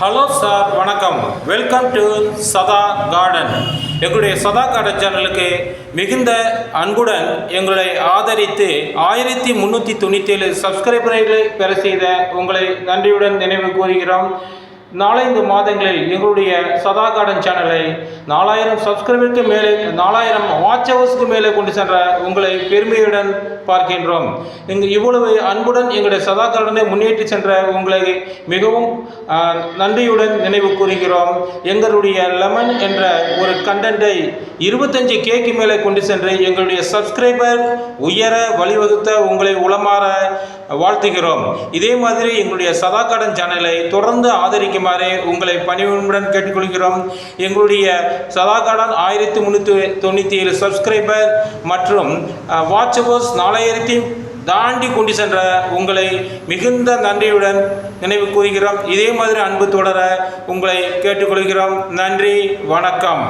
Hello sir வணக்கம். Welcome to சதா garden எங்களுடைய சதா கார்டன் சேனலுக்கு மிகுந்த அன்புடன் எங்களை ஆதரித்து ஆயிரத்தி முந்நூற்றி தொண்ணூற்றி ஏழு சப்ஸ்கிரைபர்களை பெற செய்த உங்களை நன்றியுடன் நினைவு கூறுகிறோம். நாலைந்து மாதங்களில் எங்களுடைய சதா கார்டன் சேனலை நாலாயிரம் சப்ஸ்கிரைபருக்கு மேலே நாலாயிரம் வாட்ச் ஹவர்ஸ்க்கு மேலே கொண்டு சென்ற உங்களை பெருமையுடன் பார்க்கின்றோம். இங்கு இவ்வளவு அன்புடன் எங்களுடைய சதா கார்டனை முன்னேற்றி சென்ற உங்களை மிகவும் நன்றியுடன் நினைவு கூறுகிறோம். எங்களுடைய லெமன் என்ற ஒரு கண்டென்ட்டை இருபத்தஞ்சு கேக்கு மேலே கொண்டு சென்று எங்களுடைய சப்ஸ்கிரைபர் உயர வழிவகுத்த உங்களை உளமாற வாழ்த்துகிறோம். இதே மாதிரி எங்களுடைய சதா கார்டன் சேனலை தொடர்ந்து ஆதரிக்குமாறு உங்களை பணிவுடன் கேட்டுக்கொள்கிறோம். எங்களுடைய சதா ஆயிரத்தி முந்நூற்றி தொண்ணூற்றி ஏழு சப்ஸ்கிரைபர் மற்றும் வாட்சபர்ஸ் நாலாயிரத்தி தாண்டி கொண்டு சென்ற உங்களை மிகுந்த நன்றியுடன் நினைவு கூறுகிறோம். இதே மாதிரி அன்பு தொடர உங்களை கேட்டுக்கொள்கிறோம். நன்றி வணக்கம்.